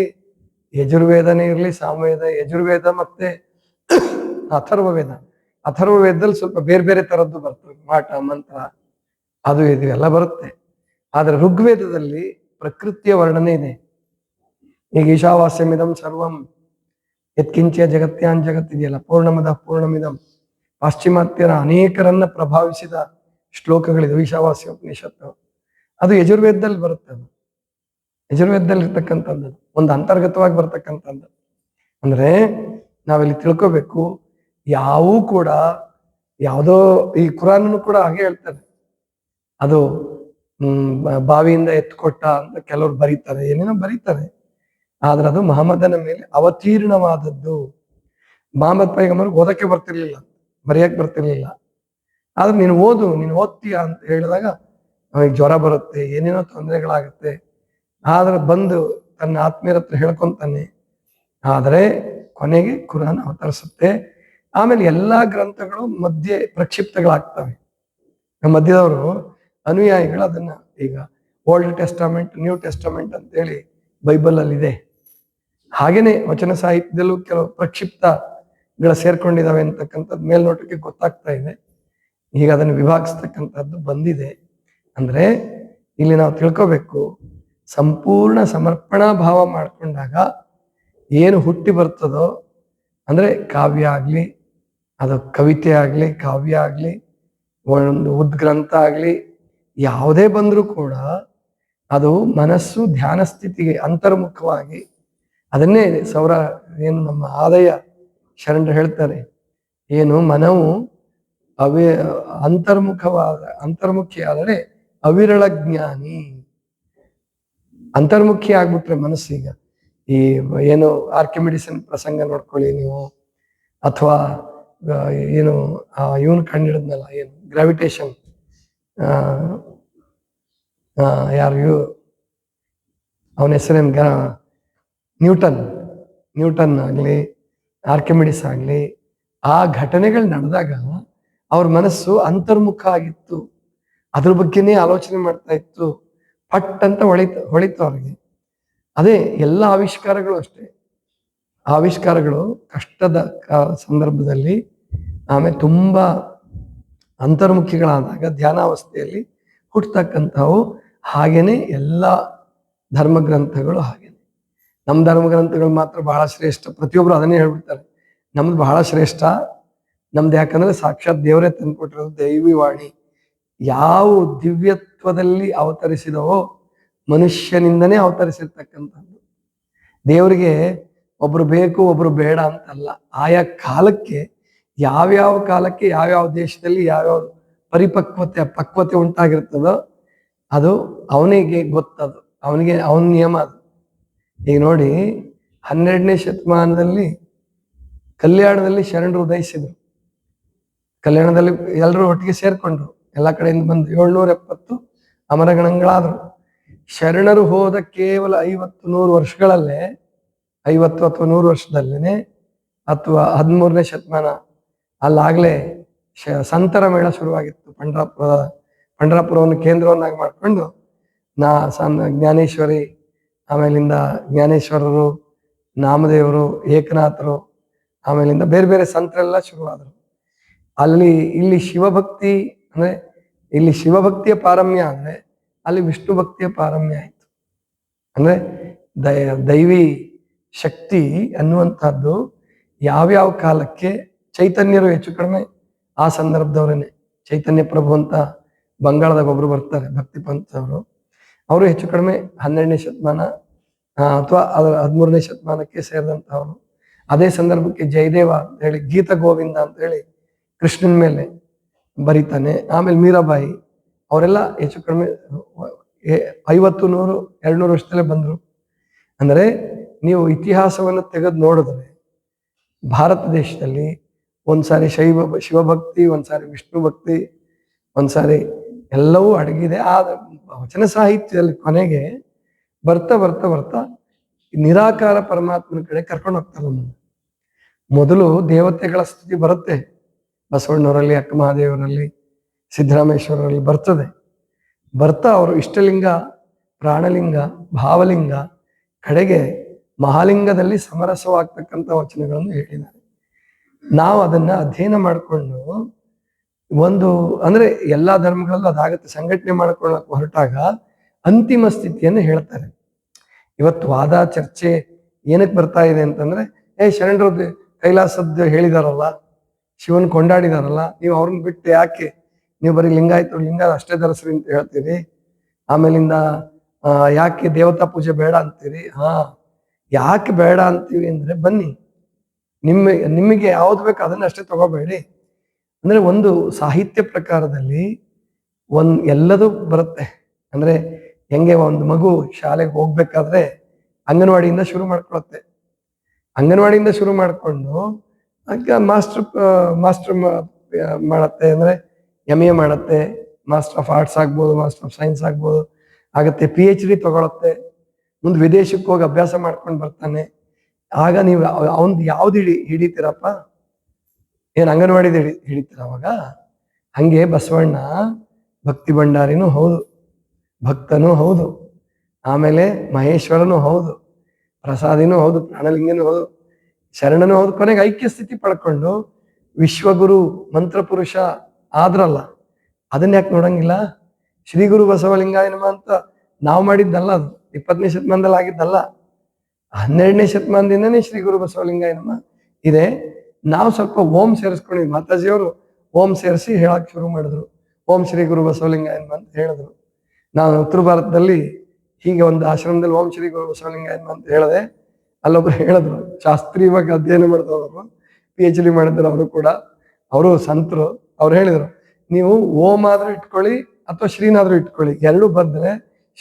ಯಜುರ್ವೇದನೆ ಇರಲಿ, ಸಾಮವೇದ, ಯಜುರ್ವೇದ ಮತ್ತೆ ಅಥರ್ವ ವೇದ ಅಥರ್ವ ವೇದದಲ್ಲಿ ಸ್ವಲ್ಪ ಬೇರೆ ಬೇರೆ ತರದ್ದು ಬರ್ತವೆ ಮಾಟ ಮಂತ್ರ, ಅದು ಇದು ಎಲ್ಲ ಬರುತ್ತೆ. ಆದ್ರೆ ಋಗ್ವೇದದಲ್ಲಿ ಪ್ರಕೃತಿಯ ವರ್ಣನೆ ಇದೆ. ಈಗ ಈಶಾವಾಸ್ಯಮಿದಂ ಸರ್ವಂ ಯತ್ಕಿಂಚ ಜಗತ್ಯಾನ್ ಜಗತ್ತಿದೆಯಲ್ಲ ಪೂರ್ಣಮದ ಪೂರ್ಣಮಿದಂ. ಪಾಶ್ಚಿಮಾತ್ಯರ ಅನೇಕರನ್ನ ಪ್ರಭಾವಿಸಿದ ಶ್ಲೋಕಗಳಿದೆ ಈಶಾವಾಸ್ಯ ಉಪನಿಷತ್ತು. ಅದು ಯಜುರ್ವೇದದಲ್ಲಿ ಬರುತ್ತೆ ಅದು. ಯಜುರ್ವೇದದಲ್ಲಿ ಇರ್ತಕ್ಕಂಥದ್ದು ಒಂದು ಅಂತರ್ಗತವಾಗಿ ಬರ್ತಕ್ಕಂಥದ್ದು. ಅಂದ್ರೆ ನಾವಿಲ್ಲಿ ತಿಳ್ಕೋಬೇಕು, ಯಾವೂ ಕೂಡ, ಯಾವುದೋ ಈ ಕುರಾನನು ಕೂಡ ಹಾಗೆ ಹೇಳ್ತಾರೆ. ಅದು ಬಾವಿಯಿಂದ ಎತ್ಕೊಟ್ಟ ಅಂತ ಕೆಲವರು ಬರೀತಾರೆ, ಏನೇನೋ ಬರೀತಾರೆ. ಆದ್ರೆ ಅದು ಮಹಮ್ಮದನ ಮೇಲೆ ಅವತೀರ್ಣವಾದದ್ದು. ಮಹಮ್ಮದ್ ಪೈಗಂಬರ್ಗೆ ಓದಕ್ಕೆ ಬರ್ತಿರ್ಲಿಲ್ಲ ಬರೆಯಕ್ ಬರ್ತಿರ್ಲಿಲ್ಲ. ಆದ್ರೆ ನೀನು ಓದು, ನೀನು ಓದ್ತೀಯ ಅಂತ ಹೇಳಿದಾಗ ಅವನಿಗೆ ಜ್ವರ ಬರುತ್ತೆ, ಏನೇನೋ ತೊಂದರೆಗಳಾಗುತ್ತೆ. ಆದ್ರೆ ಬಂದು ತನ್ನ ಆತ್ಮೀಯರ ಹತ್ರ ಹೇಳ್ಕೊಂತಾನೆ. ಆದರೆ ಕೊನೆಗೆ ಕುರಾನ್ ಅವತರಿಸುತ್ತೆ. ಆಮೇಲೆ ಎಲ್ಲಾ ಗ್ರಂಥಗಳು ಮಧ್ಯೆ ಪ್ರಕ್ಷಿಪ್ತಗಳಾಗ್ತವೆ. ಮಧ್ಯದವರು ಅನುಯಾಯಿಗಳು ಅದನ್ನ ಈಗ ಓಲ್ಡ್ ಟೆಸ್ಟಮೆಂಟ್ ನ್ಯೂ ಟೆಸ್ಟಮೆಂಟ್ ಅಂತೇಳಿ ಬೈಬಲ್ ಅಲ್ಲಿ ಇದೆ ಹಾಗೇನೆ ವಚನ ಸಾಹಿತ್ಯದಲ್ಲೂ ಕೆಲವು ಪ್ರಕ್ಷಿಪ್ತಗಳ ಸೇರ್ಕೊಂಡಿದ್ದಾವೆ ಅಂತಕ್ಕಂಥದ್ದು ಮೇಲ್ನೋಟಕ್ಕೆ ಗೊತ್ತಾಗ್ತಾ ಇದೆ. ಈಗ ಅದನ್ನು ವಿಭಾಗಿಸ್ತಕ್ಕಂಥದ್ದು ಬಂದಿದೆ. ಅಂದ್ರೆ ಇಲ್ಲಿ ನಾವು ತಿಳ್ಕೋಬೇಕು, ಸಂಪೂರ್ಣ ಸಮರ್ಪಣಾ ಭಾವ ಮಾಡಿಕೊಂಡಾಗ ಏನು ಹುಟ್ಟಿ ಬರ್ತದೋ, ಅಂದ್ರೆ ಕಾವ್ಯ ಆಗಲಿ, ಅದು ಕವಿತೆ ಆಗಲಿ, ಕಾವ್ಯ ಆಗಲಿ, ಒಂದು ಉದ್ಗ್ರಂಥ ಆಗಲಿ, ಯಾವುದೇ ಬಂದರೂ ಕೂಡ ಅದು ಮನಸ್ಸು ಧ್ಯಾನ ಸ್ಥಿತಿಗೆ ಅಂತರ್ಮುಖವಾಗಿ ಅದನ್ನೇ ಸೌರ ಏನು ನಮ್ಮ ಆದಯ ಶರಣರು ಹೇಳ್ತಾರೆ. ಏನು ಮನವು ಅವೇ ಅಂತರ್ಮುಖವಾದ ಅಂತರ್ಮುಖಿಯಾದರೆ ಅವಿರಳ ಜ್ಞಾನಿ. ಅಂತರ್ಮುಖಿ ಆಗ್ಬಿಟ್ರೆ ಮನಸ್ಸೀಗ. ಈ ಏನು ಆರ್ಕಿಮಿಡಿಸನ್ ಪ್ರಸಂಗ ನೋಡ್ಕೊಳ್ಳಿ ನೀವು. ಅಥವಾ ಏನು ಇವನು ಕಂಡಿಡಿದ್ನಲ್ಲ ಏನು, ಗ್ರಾವಿಟೇಷನ್ ಯಾರು ಅವನ ಹೆಸರೇನು? ಗ ನ್ಯೂಟನ್ ನ್ಯೂಟನ್ ಆಗಲಿ, ಆರ್ಕಿಮಿಡಿಸ್ ಆಗಲಿ, ಆ ಘಟನೆಗಳು ನಡೆದಾಗ ಅವ್ರ ಮನಸ್ಸು ಅಂತರ್ಮುಖ ಆಗಿತ್ತು. ಅದ್ರ ಬಗ್ಗೆನೇ ಆಲೋಚನೆ ಮಾಡ್ತಾ ಇತ್ತು. ಪಟ್ ಅಂತ ಹೊಳಿತ, ಹೊಳಿತು ಅವ್ರಿಗೆ. ಅದೇ ಎಲ್ಲ ಆವಿಷ್ಕಾರಗಳು ಅಷ್ಟೇ. ಆವಿಷ್ಕಾರಗಳು ಕಷ್ಟದ ಸಂದರ್ಭದಲ್ಲಿ ಆಮೇಲೆ ತುಂಬ ಅಂತರ್ಮುಖಿಗಳಾದಾಗ, ಧ್ಯಾನಾವಸ್ಥೆಯಲ್ಲಿ ಹುಟ್ಟತಕ್ಕಂಥವು ಹಾಗೇನೆ ಎಲ್ಲ ಧರ್ಮಗ್ರಂಥಗಳು ಹಾಗೇನೆ ನಮ್ಮ ಧರ್ಮ ಗ್ರಂಥಗಳು ಮಾತ್ರ ಬಹಳ ಶ್ರೇಷ್ಠ. ಪ್ರತಿಯೊಬ್ರು ಅದನ್ನೇ ಹೇಳ್ಬಿಡ್ತಾರೆ. ನಮ್ದು ಬಹಳ ಶ್ರೇಷ್ಠ. ನಮ್ದು ಯಾಕಂದ್ರೆ ಸಾಕ್ಷಾತ್ ದೇವರೇ ತಂದ್ಕೊಟ್ಟಿರೋದು ದೈವಿ ವಾಣಿ. ಯಾವ ದಿವ್ಯತ್ವದಲ್ಲಿ ಅವತರಿಸಿದವೋ ಮನುಷ್ಯನಿಂದನೇ ಅವತರಿಸಿರ್ತಕ್ಕಂಥದ್ದು. ದೇವರಿಗೆ ಒಬ್ರು ಬೇಕು, ಒಬ್ರು ಬೇಡ ಅಂತಲ್ಲ. ಆಯಾ ಕಾಲಕ್ಕೆ, ಯಾವ್ಯಾವ ಕಾಲಕ್ಕೆ, ಯಾವ್ಯಾವ ದೇಶದಲ್ಲಿ ಯಾವ್ಯಾವ ಪರಿಪಕ್ವತೆ ಪಕ್ವತೆ ಉಂಟಾಗಿರ್ತದೋ ಅದು ಅವನಿಗೆ ಗೊತ್ತದು. ಅವನಿಗೆ ಅವನ ನಿಯಮ ಅದು. ಈಗ ನೋಡಿ ಹನ್ನೆರಡನೇ ಶತಮಾನದಲ್ಲಿ ಕಲ್ಯಾಣದಲ್ಲಿ ಶರಣರು ಉದಯಿಸಿದ್ರು. ಕಲ್ಯಾಣದಲ್ಲಿ ಎಲ್ಲರೂ ಒಟ್ಟಿಗೆ ಸೇರ್ಕೊಂಡ್ರು. ಎಲ್ಲ ಕಡೆಯಿಂದ ಬಂದು ಏಳ್ನೂರ ಎಪ್ಪತ್ತು ಅಮರಗಣಗಳಾದ್ರು. ಶರಣರು ಹೋದ ಕೇವಲ ಐವತ್ತು ನೂರು ವರ್ಷಗಳಲ್ಲೇ, ಐವತ್ತು ಅಥವಾ ನೂರು ವರ್ಷದಲ್ಲೇನೆ ಅಥವಾ ಹದಿಮೂರನೇ ಶತಮಾನ ಅಲ್ಲಾಗಲೇ ಶ ಸಂತರ ಮೇಳ ಶುರುವಾಗಿತ್ತು. ಪಂಡ್ರಾಪುರ, ಪಂಡ್ರಾಪುರವನ್ನು ಕೇಂದ್ರವನ್ನಾಗಿ ಮಾಡಿಕೊಂಡು ನಾ ಸನ್ ಜ್ಞಾನೇಶ್ವರಿ ಆಮೇಲಿಂದ ಜ್ಞಾನೇಶ್ವರರು, ನಾಮದೇವರು, ಏಕನಾಥರು, ಆಮೇಲಿಂದ ಬೇರೆ ಬೇರೆ ಸಂತರೆಲ್ಲ ಶುರುವಾದರು. ಅಲ್ಲಿ, ಇಲ್ಲಿ ಶಿವಭಕ್ತಿ ಅಂದ್ರೆ, ಇಲ್ಲಿ ಶಿವಭಕ್ತಿಯ ಪಾರಮ್ಯ ಅಂದರೆ, ಅಲ್ಲಿ ವಿಷ್ಣು ಭಕ್ತಿಯ ಪಾರಮ್ಯ ಆಯ್ತು. ಅಂದ್ರೆ, ದೈ, ದೈವಿ ಶಕ್ತಿ ಅನ್ನುವಂಥದ್ದು ಯಾವ್ಯಾವ ಕಾಲಕ್ಕೆ ಚೈತನ್ಯರು ಹೆಚ್ಚು ಕಡಿಮೆ? ಆ ಸಂದರ್ಭದವರೇನೆ. ಚೈತನ್ಯ ಪ್ರಭು ಅಂತ ಬಂಗಾಳದಾಗ ಒಬ್ರು ಬರ್ತಾರೆ, ಭಕ್ತಿ ಪಂತ್ ಅವರು ಹೆಚ್ಚು ಕಡಿಮೆ ಹನ್ನೆರಡನೇ ಶತಮಾನ ಅಥವಾ ಅದರ ಹದಿಮೂರನೇ ಶತಮಾನಕ್ಕೆ ಸೇರಿದಂತಹವನು ಅದೇ ಸಂದರ್ಭಕ್ಕೆ ಜಯದೇವ ಅಂತ ಹೇಳಿ, ಗೀತ ಗೋವಿಂದ ಅಂತ ಹೇಳಿ ಕೃಷ್ಣನ ಮೇಲೆ ಬರೀತಾನೆ. ಆಮೇಲೆ ಮೀರಾಬಾಯಿ, ಅವರೆಲ್ಲ ಹೆಚ್ಚು ಕಡಿಮೆ ಐವತ್ತು ನೂರು ಎರಡ್ನೂರು ವರ್ಷದಲ್ಲೇ ಬಂದರು. ಅಂದರೆ ನೀವು ಇತಿಹಾಸವನ್ನು ತೆಗೆದು ನೋಡಿದ್ರೆ ಭಾರತ ದೇಶದಲ್ಲಿ ಒಂದ್ಸಾರಿ ಶೈವ, ಶಿವಭಕ್ತಿ ಒಂದ್ಸಾರಿ ವಿಷ್ಣು ಭಕ್ತಿ ಒಂದ್ಸಾರಿ ಎಲ್ಲವೂ ಅಡಗಿದೆ. ಆ ವಚನ ಸಾಹಿತ್ಯದಲ್ಲಿ ಕೊನೆಗೆ ಬರ್ತಾ ಬರ್ತಾ ಬರ್ತಾ ನಿರಾಕಾರ ಪರಮಾತ್ಮನ ಕಡೆ ಕರ್ಕೊಂಡು ಹೋಗ್ತಾರೆ ನಮ್ಮನ್ನು ಮೊದಲು ದೇವತೆಗಳ ಸ್ತುತಿ ಬರುತ್ತೆ. ಬಸವಣ್ಣವರಲ್ಲಿ, ಅಕ್ಕ ಮಹಾದೇವರಲ್ಲಿ, ಸಿದ್ದರಾಮೇಶ್ವರರಲ್ಲಿ ಬರ್ತದೆ. ಬರ್ತಾ ಅವರು ಇಷ್ಟಲಿಂಗ, ಪ್ರಾಣಲಿಂಗ, ಭಾವಲಿಂಗ, ಕಡೆಗೆ ಮಹಾಲಿಂಗದಲ್ಲಿ ಸಮರಸವಾಗ್ತಕ್ಕಂಥ ವಚನಗಳನ್ನು ಹೇಳಿದ್ದಾರೆ. ನಾವು ಅದನ್ನು ಅಧ್ಯಯನ ಮಾಡಿಕೊಂಡು ಒಂದು, ಅಂದ್ರೆ ಎಲ್ಲಾ ಧರ್ಮಗಳಲ್ಲೂ ಅದಾಗುತ್ತೆ. ಸಂಘಟನೆ ಮಾಡ್ಕೊಳ್ಳಕ್ ಹೊರಟಾಗ ಅಂತಿಮ ಸ್ಥಿತಿಯನ್ನು ಹೇಳ್ತಾರೆ. ಇವತ್ತು ವಾದ, ಚರ್ಚೆ ಏನಕ್ಕೆ ಬರ್ತಾ ಇದೆ ಅಂತಂದ್ರೆ, ಏ ಶರಣರು, ಕೈಲಾಸದ್ದು ಹೇಳಿದಾರಲ್ಲ, ಶಿವನ್ ಕೊಂಡಾಡಿದಾರಲ್ಲ, ನೀವು ಅವ್ರನ್ನ ಬಿಟ್ಟು ಯಾಕೆ? ನೀವು ಬರೀ ಲಿಂಗಾಯತರು ಲಿಂಗ ಅಷ್ಟೇ ಧರಿಸ್ರಿ ಅಂತ ಹೇಳ್ತೀರಿ? ಆಮೇಲಿಂದ ಯಾಕೆ ದೇವತಾ ಪೂಜೆ ಬೇಡ ಅಂತೀರಿ? ಹಾ, ಯಾಕೆ ಬೇಡ ಅಂತೀವಿ ಅಂದ್ರೆ ಬನ್ನಿ, ನಿಮ್ಮ, ನಿಮಗೆ ಯಾವ್ದು ಬೇಕು ಅದನ್ನ ಅಷ್ಟೇ ತಗೋಬೇಡಿ. ಅಂದ್ರೆ ಒಂದು ಸಾಹಿತ್ಯ ಪ್ರಕಾರದಲ್ಲಿ ಒಂದು ಎಲ್ಲದೂ ಬರುತ್ತೆ. ಅಂದ್ರೆ ಹೆಂಗೆ ಒಂದು ಮಗು ಶಾಲೆಗೆ ಹೋಗ್ಬೇಕಾದ್ರೆ ಅಂಗನವಾಡಿಯಿಂದ ಶುರು ಮಾಡ್ಕೊಳತ್ತೆ. ಅಂಗನವಾಡಿಯಿಂದ ಶುರು ಮಾಡ್ಕೊಂಡು ಮಾಸ್ಟರ್ ಮಾಸ್ಟರ್ ಮಾಡತ್ತೆ. ಅಂದ್ರೆ ಎಂ ಎ ಮಾಡತ್ತೆ. ಮಾಸ್ಟರ್ ಆಫ್ ಆರ್ಟ್ಸ್ ಆಗ್ಬೋದು, ಮಾಸ್ಟರ್ ಆಫ್ ಸೈನ್ಸ್ ಆಗ್ಬೋದು. ಆಗತ್ತೆ ಪಿ ಎಚ್ ಡಿ ತಗೊಳತ್ತೆ. ಮುಂದೆ ವಿದೇಶಕ್ಕೆ ಹೋಗಿ ಅಭ್ಯಾಸ ಮಾಡ್ಕೊಂಡು ಬರ್ತಾನೆ. ಆಗ ನೀವು ಅವನ್ ಯಾವ್ದು ಹಿಡಿ, ಹಿಡಿತೀರಪ್ಪ? ಏನ್ ಅಂಗನವಾಡಿ ಹಿಡಿ ಹಿಡಿತೀರ ಅವಾಗ? ಹಂಗೆ ಬಸವಣ್ಣ ಭಕ್ತಿ ಭಂಡಾರಿನೂ ಹೌದು, ಭಕ್ತನೂ ಹೌದು, ಆಮೇಲೆ ಮಹೇಶ್ವರನೂ ಹೌದು, ಪ್ರಸಾದಿನೂ ಹೌದು, ಪ್ರಾಣಲಿಂಗನೂ ಹೌದು, ಶರಣನೂ ಹೌದು, ಕೊನೆಗೆ ಐಕ್ಯ ಸ್ಥಿತಿ ಪಡ್ಕೊಂಡು ವಿಶ್ವಗುರು ಮಂತ್ರಪುರುಷ ಆದ್ರಲ್ಲ, ಅದನ್ನ ಯಾಕೆ ನೋಡಂಗಿಲ್ಲ? ಶ್ರೀ ಗುರು ಬಸವಲಿಂಗಾಯ ನಮಃ ಅಂತ ನಾವು ಮಾಡಿದ್ದಲ್ಲ ಅದು ಇಪ್ಪತ್ತನೇ ಶತಮಾನದಲ್ಲಿ ಆಗಿದ್ದಲ್ಲ ಹನ್ನೆರಡನೇ ಶತಮಾನದಿಂದನೇ ಶ್ರೀ ಗುರು ಬಸವಲಿಂಗಾಯನಮ ಇದೆ. ನಾವು ಸ್ವಲ್ಪ ಓಂ ಸೇರಿಸ್ಕೊಂಡಿದ್ವಿ ಮಾತಾಜಿಯವರು ಓಂ ಸೇರಿಸಿ ಹೇಳಕ್ ಶುರು ಮಾಡಿದ್ರು. ಓಂ ಶ್ರೀ ಗುರು ಬಸವಲಿಂಗ ಅಂತ ಹೇಳಿದ್ರು. ನಾನು ಉತ್ತರ ಭಾರತದಲ್ಲಿ ಹೀಗೆ ಒಂದು ಆಶ್ರಮದಲ್ಲಿ ಓಂ ಶ್ರೀ ಗುರು ಬಸವಲಿಂಗ ಅಂತ ಹೇಳಿದೆ. ಅಲ್ಲೊಬ್ರು ಹೇಳಿದ್ರು ಶಾಸ್ತ್ರೀಯವಾಗಿ ಅಧ್ಯಯನ ಮಾಡಿದವರು ಪಿ ಎಚ್ ಡಿ ಮಾಡಿದ್ರು ಅವರು ಕೂಡ. ಅವರು ಸಂತರು. ಅವ್ರು ಹೇಳಿದ್ರು, ನೀವು ಓಂ ಆದ್ರೂ ಇಟ್ಕೊಳ್ಳಿ ಅಥವಾ ಶ್ರೀನಾದ್ರೂ ಇಟ್ಕೊಳ್ಳಿ. ಎರಡು ಬಂದ್ರೆ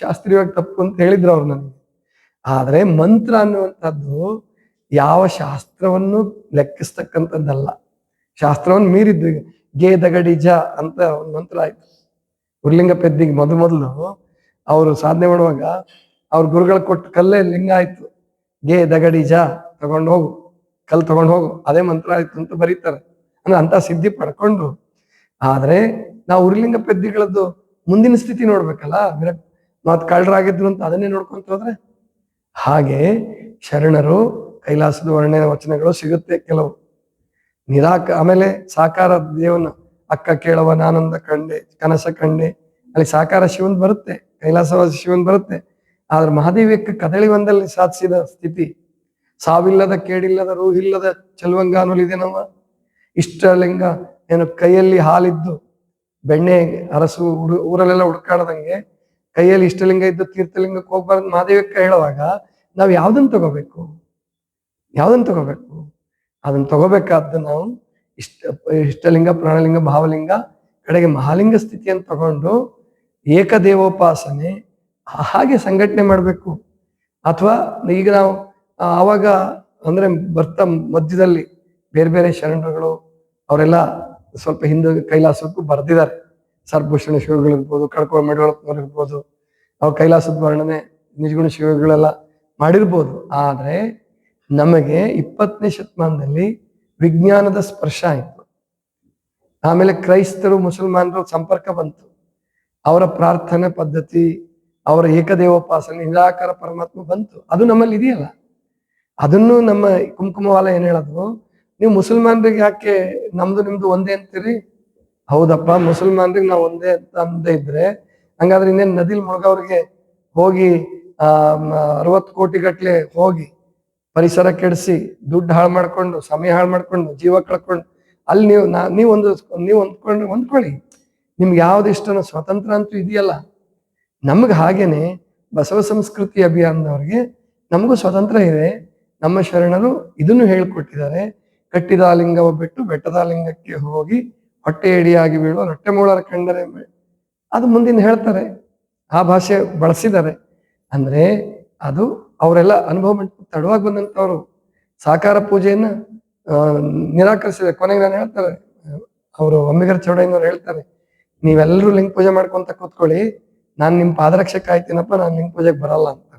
ಶಾಸ್ತ್ರೀಯವಾಗಿ ತಪ್ಪು ಅಂತ ಹೇಳಿದ್ರು ಅವ್ರು ನನಗೆ. ಆದ್ರೆ ಮಂತ್ರ ಅನ್ನುವಂಥದ್ದು ಯಾವ ಶಾಸ್ತ್ರವನ್ನು ಲೆಕ್ಕಿಸ್ತಕ್ಕಂಥದ್ದಲ್ಲ. ಶಾಸ್ತ್ರವನ್ನು ಮೀರಿದ್ದು ಗೇ ಜ ಅಂತ ಒಂದು ಮಂತ್ರ ಆಯ್ತು. ಉರ್ಲಿಂಗ ಪೆದ್ದಿಗೆ ಮೊದಲು ಮೊದಲು ಅವರು ಸಾಧನೆ ಮಾಡುವಾಗ ಅವ್ರ ಗುರುಗಳು ಕೊಟ್ಟು ಕಲ್ಲೇ ಲಿಂಗ ಆಯ್ತು. ಗೇ ದಗಡಿ ಜ ತಗೊಂಡು ಹೋಗು. ಕಲ್ ತಗೊಂಡು ಹೋಗು. ಅದೇ ಮಂತ್ರ ಆಯ್ತು ಅಂತ ಬರೀತಾರೆ. ಅಂದ್ರೆ ಅಂತ ಸಿದ್ಧಿ ಪಡ್ಕೊಂಡು. ಆದ್ರೆ ನಾವು ಉರ್ಲಿಂಗ ಪೆದ್ದಿಗಳದ್ದು ಮುಂದಿನ ಸ್ಥಿತಿ ನೋಡ್ಬೇಕಲ್ಲ. ವಿರಕ್ ಮತ್ ಕಳ್ಳರಾಗಿದ್ರು ಅಂತ ಅದನ್ನೇ ನೋಡ್ಕೊಂತ ಹೋದ್ರೆ? ಹಾಗೆ ಶರಣರು ಕೈಲಾಸದ ವರ್ಣನೆ ವಚನಗಳು ಸಿಗುತ್ತೆ ಕೆಲವು. ನಿರಾಕ, ಆಮೇಲೆ ಸಾಕಾರ ದೇವನ ಅಕ್ಕ ಕೇಳವ, ನಾನಂದ ಕಂಡೆ, ಕನಸ ಕಂಡೆ. ಅಲ್ಲಿ ಸಾಕಾರ ಶಿವನ್ ಬರುತ್ತೆ, ಕೈಲಾಸವಾಸ ಶಿವನ್ ಬರುತ್ತೆ. ಆದ್ರೆ ಮಹಾದೇವಿಯಕ್ಕೆ ಕದಳಿ ಒಂದಲ್ಲಿ ಸಾಧಿಸಿದ ಸ್ಥಿತಿ, ಸಾವಿಲ್ಲದ ಕೇಡಿಲ್ಲದ, ರೂಹಿಲ್ಲದ ಚೆಲುವಂಗ ಅನ್ನೋಲಿದೆ ನಮ್ಮ ಇಷ್ಟಲಿಂಗ ಏನು ಕೈಯಲ್ಲಿ ಹಾಲಿದ್ದು, ಬೆಣ್ಣೆ ಅರಸು ಊರಲ್ಲೆಲ್ಲ ಹುಡ್ಕಾಡದಂಗೆ ಕೈಯಲ್ಲಿ ಇಷ್ಟಲಿಂಗ ಇದ್ದು ತೀರ್ಥಲಿಂಗಕ್ಕೆ ಹೋಗ್ಬಾರ್ದು ಮಹಾದೇವಕ್ಕೆ ಹೇಳುವಾಗ, ನಾವು ಯಾವ್ದನ್ನ ತಗೋಬೇಕು? ಯಾವ್ದನ್ನ ತಗೋಬೇಕು? ಅದನ್ನು ತಗೋಬೇಕಾದ್ದು ನಾವು ಇಷ್ಟ, ಇಷ್ಟಲಿಂಗ ಪ್ರಾಣಲಿಂಗ ಭಾವಲಿಂಗ, ಕಡೆಗೆ ಮಹಾಲಿಂಗ ಸ್ಥಿತಿಯನ್ನು ತಗೊಂಡು ಏಕದೇವೋಪಾಸನೆ ಹಾಗೆ ಸಂಘಟನೆ ಮಾಡಬೇಕು. ಅಥವಾ ಈಗ ನಾವು ಆವಾಗ ಅಂದ್ರೆ ಬರ್ತಾ ಮಧ್ಯದಲ್ಲಿ ಬೇರೆ ಬೇರೆ ಶರಣರುಗಳು ಅವರೆಲ್ಲ ಸ್ವಲ್ಪ ಹಿಂದೂ ಕೈಲಾಸಕ್ಕೂ ಬರೆದಿದ್ದಾರೆ. ಸರ್ಭೂಷಣ ಶಿವಗಳಿರ್ಬೋದು ಕಡ್ಕೋ ಇರ್ಬೋದು, ಅವ್ರು ಕೈಲಾಸದ ವರ್ಣನೆ ನಿಜಗುಣ ಶಿವಗಳೆಲ್ಲ ಮಾಡಿರ್ಬೋದು. ಆದ್ರೆ ನಮಗೆ ಇಪ್ಪತ್ತನೇ ಶತಮಾನದಲ್ಲಿ ವಿಜ್ಞಾನದ ಸ್ಪರ್ಶ ಆಯಿತು. ಆಮೇಲೆ ಕ್ರೈಸ್ತರು, ಮುಸಲ್ಮಾನರು ಸಂಪರ್ಕ ಬಂತು. ಅವರ ಪ್ರಾರ್ಥನೆ ಪದ್ಧತಿ, ಅವರ ಏಕದೇವೋಪಾಸನೆ, ನಿರಾಕಾರ ಪರಮಾತ್ಮ ಬಂತು. ಅದು ನಮ್ಮಲ್ಲಿ ಇದೆಯಲ್ಲ. ಅದನ್ನು ನಮ್ಮ ಕುಂಕುಮವಾಲ ಏನ್ ಹೇಳೋದು? ನೀವು ಮುಸಲ್ಮಾನರಿಗೆ ಯಾಕೆ ನಮ್ದು ನಿಮ್ದು ಒಂದೇ ಅಂತೀರಿ? ಹೌದಪ್ಪ, ಮುಸಲ್ಮಾನರಿಗೆ ನಾವು ಒಂದೇ ಅಂತ ಅಂದೇ ಇದ್ರೆ, ಹಂಗಾದ್ರೆ ಇನ್ನೇನು ನದಿಲ್ ಮುಳುಗವ್ರಿಗೆ ಹೋಗಿ, ಆ ಅರವತ್ತು ಕೋಟಿ ಗಟ್ಲೆ ಹೋಗಿ ಪರಿಸರ ಕೆಡಿಸಿ ದುಡ್ಡು ಹಾಳು ಮಾಡ್ಕೊಂಡು, ಸಮಯ ಹಾಳು ಮಾಡ್ಕೊಂಡು, ಜೀವ ಕಳ್ಕೊಂಡು, ಅಲ್ಲಿ ನೀವು ನಾ ನೀವು ಒಂದು ನೀವು ಹೊಂದ್ಕೊಂಡು ಹೊಂದ್ಕೊಳ್ಳಿ. ನಿಮ್ಗೆ ಯಾವ್ದು ಇಷ್ಟನೋ ಸ್ವತಂತ್ರ ಅಂತೂ ಇದೆಯಲ್ಲ. ನಮ್ಗೆ ಹಾಗೇನೆ ಬಸವ ಸಂಸ್ಕೃತಿ ಅಭಿಯಾನದವ್ರಿಗೆ ನಮಗೂ ಸ್ವತಂತ್ರ ಇದೆ. ನಮ್ಮ ಶರಣರು ಇದನ್ನು ಹೇಳ್ಕೊಟ್ಟಿದ್ದಾರೆ. ಕಟ್ಟಿದ ಲಿಂಗವ ಬಿಟ್ಟು ಬೆಟ್ಟದ ಲಿಂಗಕ್ಕೆ ಹೋಗಿ ಹೊಟ್ಟೆ ಎಡಿಯಾಗಿ ಬೀಳುವ ರೊಟ್ಟೆ ಮೂಳರ ಕಂಡರೆ ಅದು ಮುಂದಿನ ಹೇಳ್ತಾರೆ. ಆ ಭಾಷೆ ಬಳಸಿದ್ದಾರೆ. ಅಂದ್ರೆ ಅದು ಅವರೆಲ್ಲ ಅನುಭವ ತಡವಾಗಿ ಬಂದಂಥವ್ರು. ಸಾಕಾರ ಪೂಜೆಯನ್ನ ನಿರಾಕರಿಸಿದೆ ಕೊನೆಗೆ ನಾನು ಹೇಳ್ತಾರೆ ಅವರು ಅಂಬಿಗರ ಚೌಡಯ್ಯನವ್ರು ಹೇಳ್ತಾರೆ ನೀವೆಲ್ಲರೂ ಲಿಂಗ ಪೂಜೆ ಮಾಡ್ಕೊಂತ ಕೂತ್ಕೊಳ್ಳಿ, ನಾನು ನಿಮ್ ಪಾದರಕ್ಷೆ ಕಾಯ್ತೀನಪ್ಪ, ನಾನು ಲಿಂಗ ಪೂಜೆಗೆ ಬರಲ್ಲ ಅಂತ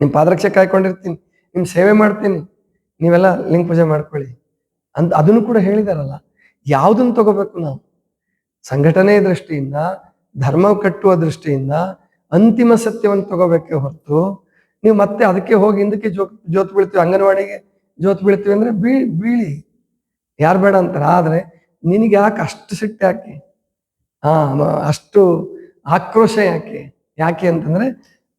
ನಿಮ್ ಪಾದರಕ್ಷೆ ಕಾಯ್ಕೊಂಡಿರ್ತೀನಿ, ನಿಮ್ ಸೇವೆ ಮಾಡ್ತೀನಿ, ನೀವೆಲ್ಲ ಲಿಂಗ ಪೂಜೆ ಮಾಡ್ಕೊಳ್ಳಿ ಅಂತ ಅದನ್ನು ಕೂಡ ಹೇಳಿದಾರಲ್ಲ, ಯಾವ್ದನ್ನ ತಗೋಬೇಕು ನಾವು? ಸಂಘಟನೆ ದೃಷ್ಟಿಯಿಂದ, ಧರ್ಮ ಕಟ್ಟುವ ದೃಷ್ಟಿಯಿಂದ ಅಂತಿಮ ಸತ್ಯವನ್ನು ತಗೋಬೇಕೇ ಹೊರತು ನೀವು ಮತ್ತೆ ಅದಕ್ಕೆ ಹೋಗಿ ಹಿಂದಕ್ಕೆ ಜೋ, ಜೋತ್ ಬೀಳ್ತೀವಿ, ಅಂಗನವಾಡಿಗೆ ಜೋತ್ ಬೀಳ್ತೀವಿ ಅಂದ್ರೆ ಬೀ, ಬೀಳಿ. ಯಾರು ಬೇಡ ಅಂತಾರೆ, ಆದ್ರೆ ನಿನಗೆ ಯಾಕೆ ಅಷ್ಟು ಸಿಟ್ಟು ಯಾಕೆ? ಹಾ ಅಷ್ಟು ಆಕ್ರೋಶ ಯಾಕೆ? ಯಾಕೆ ಅಂತಂದ್ರೆ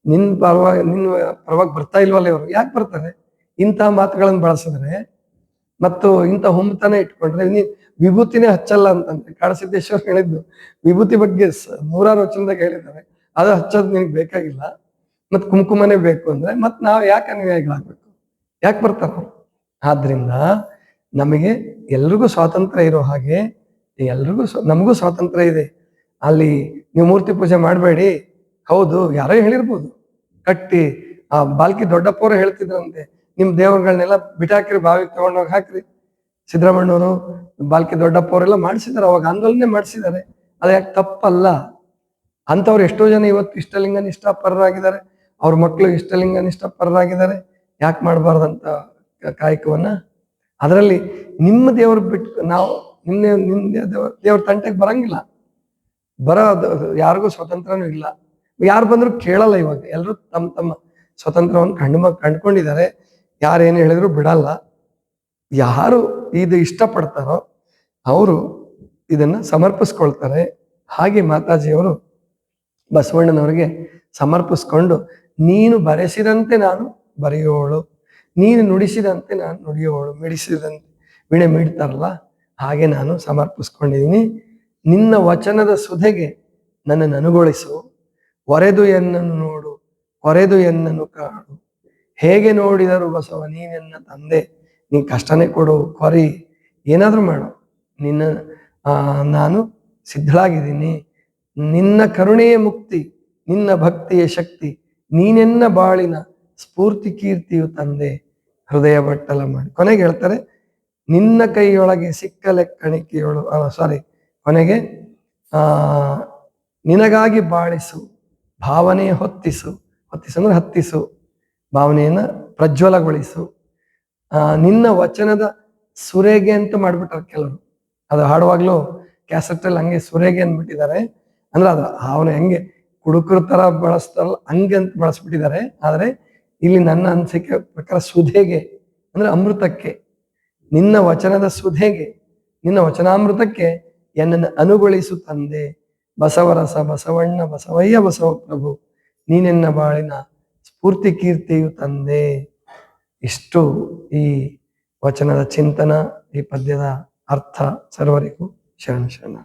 ನಿನ್ ಪರವಾಗಿ ನಿನ್ನ ಪರವಾಗಿ ಬರ್ತಾ ಇಲ್ವಲ್ಲ ಇವರು, ಯಾಕೆ ಬರ್ತಾರೆ? ಇಂಥ ಮಾತುಗಳನ್ನು ಬಳಸಿದ್ರೆ ಮತ್ತು ಇಂಥ ಹೊಮ್ಮತನ ಇಟ್ಕೊಂಡ್ರೆ ನೀ, ವಿಭೂತಿನೇ ಹಚ್ಚಲ್ಲ ಅಂತಂದ್ರೆ ಕಾಡಸಿದ್ದೇಶ್ವರ ಹೇಳಿದ್ದು ವಿಭೂತಿ ಬಗ್ಗೆ ನೂರಾರು ವಚನದಾಗ ಹೇಳಿದ್ದಾರೆ. ಅದು ಹಚ್ಚೋದು ನಿನಗೆ ಬೇಕಾಗಿಲ್ಲ. ಮತ್ ಕುಂಕುಮನೇ ಬೇಕು ಅಂದ್ರೆ ಮತ್ ನಾವು ಯಾಕೆ ಅನುಯಾಯಿಗಳಾಗ್ಬೇಕು? ಯಾಕೆ ಬರ್ತಾರ ಆದ್ರಿಂದ ನಮಗೆ ಎಲ್ರಿಗೂ ಸ್ವಾತಂತ್ರ್ಯ ಇರೋ ಹಾಗೆ ಎಲ್ರಿಗೂ ನಮಗೂ ಸ್ವಾತಂತ್ರ್ಯ ಇದೆ. ಅಲ್ಲಿ ನೀವು ಮೂರ್ತಿ ಪೂಜೆ ಮಾಡಬೇಡಿ. ಹೌದು, ಯಾರೋ ಹೇಳಿರ್ಬೋದು. ಕಟ್ಟಿ, ಆ ಬಾಲ್ಕಿ ದೊಡ್ಡಪ್ಪವ್ರು ಹೇಳ್ತಿದ್ರಂತೆ, ನಿಮ್ ದೇವರುಗಳನ್ನೆಲ್ಲ ಬಿಟಾಕಿರಿ, ಬಾವಿಗೆ ತಗೊಂಡೋಗಿ ಹಾಕ್ರಿ. ಸಿದ್ದರಾಮಣ್ಣವರು ಬಾಲ್ಕಿ ದೊಡ್ಡಪ್ಪವರೆಲ್ಲ ಮಾಡಿಸಿದ್ದಾರೆ, ಅವಾಗ ಆಂದೋಲನೆ ಮಾಡಿಸಿದ್ದಾರೆ. ಅದು ಯಾಕೆ ತಪ್ಪಲ್ಲ. ಅಂಥವ್ರು ಎಷ್ಟೋ ಜನ ಇವತ್ತು ಇಷ್ಟಲಿಂಗ ನಿಷ್ಠಾಪರರಾಗಿದ್ದಾರೆ ಅವ್ರ ಮಕ್ಕಳು ಇಷ್ಟಲಿಂಗ ನಿಷ್ಠಾಪರರಾಗಿದ್ದಾರೆ, ಯಾಕೆ ಮಾಡಬಾರ್ದಂತ ಕಾಯಕವನ್ನು? ಅದರಲ್ಲಿ ನಿಮ್ಮ ದೇವರು ಬಿಟ್ಟು ನಾವು ನಿಮ್ಮ ನಿಮ್ಮ ದೇವ್ರ ದೇವ್ರ ತಂಟೆಗೆ ಬರಂಗಿಲ್ಲ. ಬರೋ, ಯಾರಿಗೂ ಸ್ವತಂತ್ರನೂ ಇಲ್ಲ. ಯಾರು ಬಂದ್ರು ಕೇಳಲ್ಲ ಇವಾಗ. ಎಲ್ಲರೂ ತಮ್ಮ ತಮ್ಮ ಸ್ವತಂತ್ರವನ್ನು ಕಂಡು ಕಂಡ್ಕೊಂಡಿದ್ದಾರೆ. ಯಾರೇನು ಹೇಳಿದ್ರು ಬಿಡಲ್ಲ. ಯಾರು ಇದು ಇಷ್ಟಪಡ್ತಾರೋ, ಅವರು ಇದನ್ನ ಸಮರ್ಪಿಸ್ಕೊಳ್ತಾರೆ. ಹಾಗೆ ಮಾತಾಜಿಯವರು ಬಸವಣ್ಣನವರಿಗೆ ಸಮರ್ಪಿಸ್ಕೊಂಡು ನೀನು ಬರೆಸಿದಂತೆ ನಾನು ಬರೆಯೋಳು. ನೀನು ನುಡಿಸಿದಂತೆ ನಾನು ನುಡಿಯೋಳು. ಮಿಡಿಸಿದಂತೆ ವಿಣೆ ಮಿಡ್ತಾರಲ್ಲ, ಹಾಗೆ ನಾನು ಸಮರ್ಪಿಸ್ಕೊಂಡಿದ್ದೀನಿ ನಿನ್ನ ವಚನದ ಸುಧೆಗೆ ನನ್ನ ಅನುಗೊಳಿಸು. ಒರೆದು ಎನ್ನನ್ನು ನೋಡು, ಕೊರೆದು ಎನ್ನನ್ನು ಕಾಡು. ಹೇಗೆ ನೋಡಿದರು ಬಸವ ನೀನೆನ್ನ ತಂದೆ, ನೀ ಕಷ್ಟನೇ ಕೊಡು, ಕೊರಿ. ಏನಾದರೂ ಮಾಡು. ನಿನ್ನ ನಾನು ಸಿದ್ಧಳಾಗಿದ್ದೀನಿ. ನಿನ್ನ ಕರುಣೆಯೇ ಮುಕ್ತಿ, ನಿನ್ನ ಭಕ್ತಿಯ ಶಕ್ತಿ. ನೀನೆನ್ನ ಬಾಳಿನ ಸ್ಫೂರ್ತಿ ಕೀರ್ತಿಯು ತಂದೆ, ಹೃದಯ ಬಟ್ಟಲ ಮಾಡಿ. ಕೊನೆಗೆ ಹೇಳ್ತಾರೆ, ನಿನ್ನ ಕೈಯೊಳಗೆ ಸಿಕ್ಕ ಲೆಕ್ಕಣಿಕೆಯೊಳು ಸಾರಿ ಕೊನೆಗೆ, ಆ, ನಿನಗಾಗಿ ಬಾಳಿಸು, ಭಾವನೆ ಹೊತ್ತಿಸು ಹೊತ್ತಿಸು ಅಂದ್ರೆ ಹತ್ತಿಸು, ಭಾವನೆಯನ್ನ ಪ್ರಜ್ವಲಗೊಳಿಸು. ನಿನ್ನ ವಚನದ ಸುರೇಗೆ ಅಂತ ಮಾಡ್ಬಿಟ್ಟಾರೆ ಕೆಲವರು. ಅದು ಹಾಡುವಾಗ್ಲೂ ಕ್ಯಾಸೆಟ್ ಅಲ್ಲಿ ಹಂಗೆ ಸುರೇಗೆ ಅಂದ್ಬಿಟ್ಟಿದ್ದಾರೆ. ಅಂದ್ರೆ ಅದು ಅವನು ಹೆಂಗೆ ಕುಡುಕರ ತರ ಬಳಸ್ತಾರಲ್ಲ, ಹಂಗೆ ಅಂತ ಬಳಸ್ಬಿಟ್ಟಿದ್ದಾರೆ. ಆದ್ರೆ ಇಲ್ಲಿ ನನ್ನ ಅನಿಸಿಕೆ ಪ್ರಕಾರ ಸುಧೆಗೆ, ಅಂದ್ರೆ ಅಮೃತಕ್ಕೆ, ನಿನ್ನ ವಚನದ ಸುಧೆಗೆ, ನಿನ್ನ ವಚನಾಮೃತಕ್ಕೆ ಎನ್ನನ್ನು ಅನುಗೊಳಿಸು ತಂದೆ. ಬಸವರಸ ಬಸವಣ್ಣ, ಬಸವಯ್ಯ ಬಸವ ಪ್ರಭು ನೀನೆನ್ನ ಬಾಳಿನ ಸ್ಫೂರ್ತಿ ಕೀರ್ತಿಯು ತಂದೆ. ಇಷ್ಟು ಈ ವಚನದ ಚಿಂತನ, ಈ ಪದ್ಯದ ಅರ್ಥ ಸರ್ವರಿಗೂ ಶರಣ ಶರಣ.